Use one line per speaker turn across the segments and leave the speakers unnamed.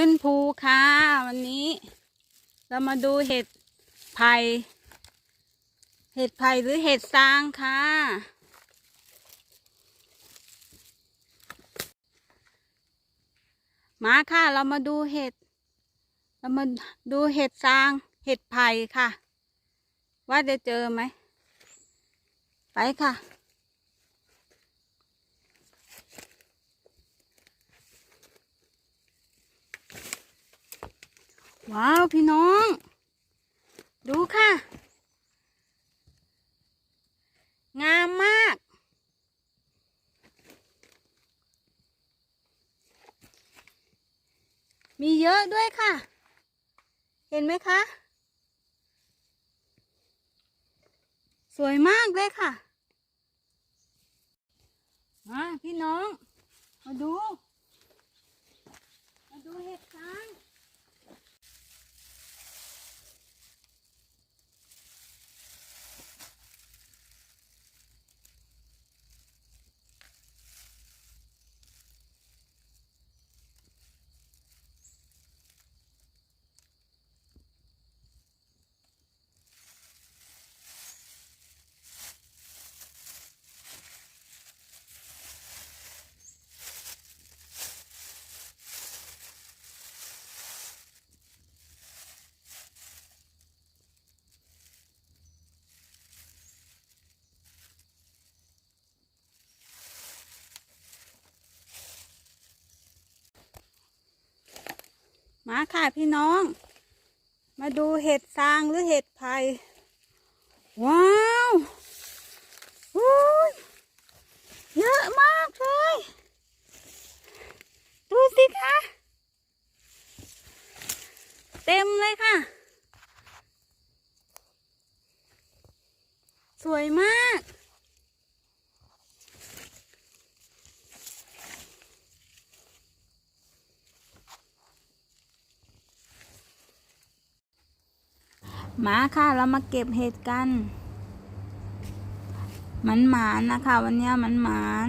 ขึ้นภูค่ะวันนี้ เรามาดูเห็ดไผ่เห็ดไผ่หรือเห็ดซางค่ะ มาค่ะเรามาดูเห็ด เรามาดูเห็ดซาง เห็ดไผ่ค่ะ ว่าจะเจอไหม ไปค่ะ ว้าวพี่น้อง ดูค่ะ งามมาก มีเยอะด้วยค่ะ เห็นไหมคะ สวยมากเลยค่ะ มาพี่น้อง มาดู มาค่ะพี่น้อง มาดูเห็ดซางหรือเห็ดไผ่ว้าวอุ้ยเยอะมากเลย ดูสิคะเต็มเลยค่ะ สวยมาก มาค่ะ เรามาเก็บเห็ดกัน มันหมานนะคะ วันนี้มันหมาน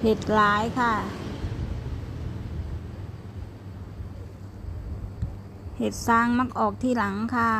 เห็ดหลายค่ะ เห็ดซางมักออกที่หลังค่ะ